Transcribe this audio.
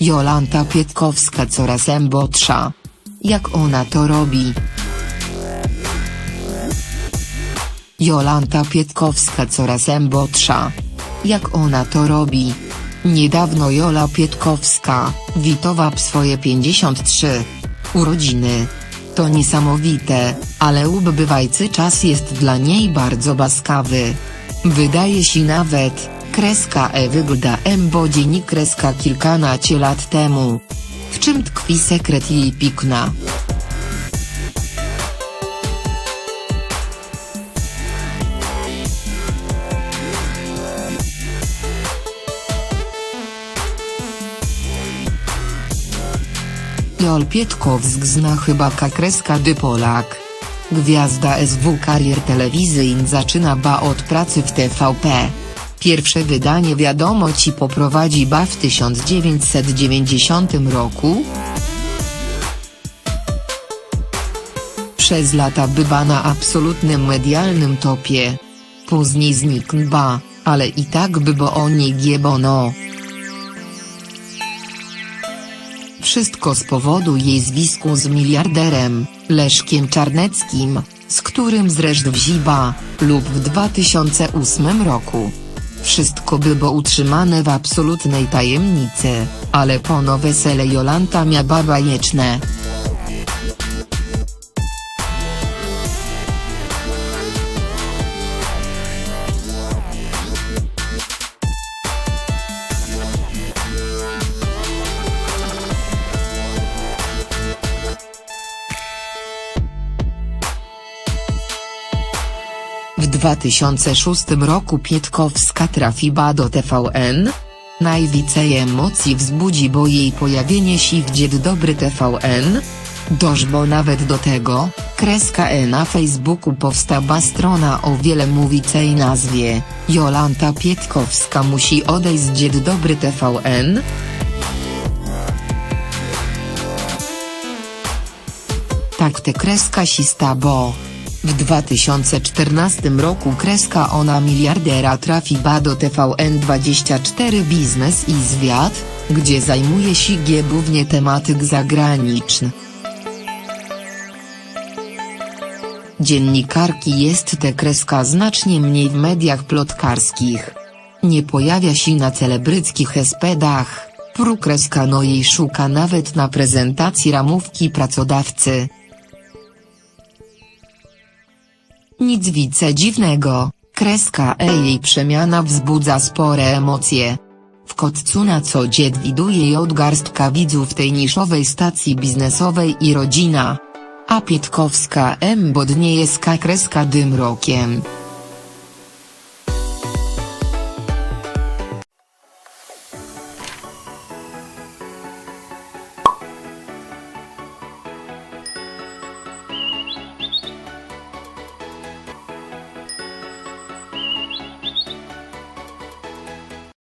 Jolanta Pietkowska coraz embotsza. Jak ona to robi? Jolanta Pietkowska coraz embotsza. Jak ona to robi? Niedawno Jola Pietkowska, witowa swoje 53 urodziny. To niesamowite, ale ubywajcy czas jest dla niej bardzo baskawy. Wydaje się nawet, kreska E wygląda embodzini kreska kilkanaście lat temu. W czym tkwi sekret jej pikna? Jol Pietkowsk zna chyba kakreska dy Polak. Gwiazda SW karier telewizyjny zaczyna ba od pracy w TVP. Pierwsze wydanie wiadomo ci poprowadzi ba w 1990 roku. Przez lata bywa na absolutnym medialnym topie. Później znikł ba, ale i tak by bo o nie giebono. Wszystko z powodu jej zwisku z miliarderem, Leszkiem Czarneckim, z którym zresztą wziba, lub w 2008 roku. Wszystko było utrzymane w absolutnej tajemnicy, ale po no wesele Jolanta mia bajeczne. W 2006 roku Pietkowska trafiła do TVN. Najwięcej emocji wzbudzi bo jej pojawienie się w Dzień Dobry TVN. Dożbo nawet do tego, kreska E na Facebooku powstała strona o wiele mówiącej nazwie, Jolanta Pietkowska musi odejść z Dzień Dobry TVN. Tak te kreska sista bo. W 2014 roku kreska ona miliardera trafiła do TVN24 Biznes i Zwiat, gdzie zajmuje się głównie tematyk zagraniczny. Dziennikarki jest te kreska znacznie mniej w mediach plotkarskich. Nie pojawia się na celebryckich espedach, prukreska no jej szuka nawet na prezentacji ramówki pracodawcy. Nic wice dziwnego, kreska E jej przemiana wzbudza spore emocje. W kotcu na co dzień widuje jej odgarstka widzów tej niszowej stacji biznesowej i rodzina. A Pietkowska M bodnie jest kreska dym rokiem.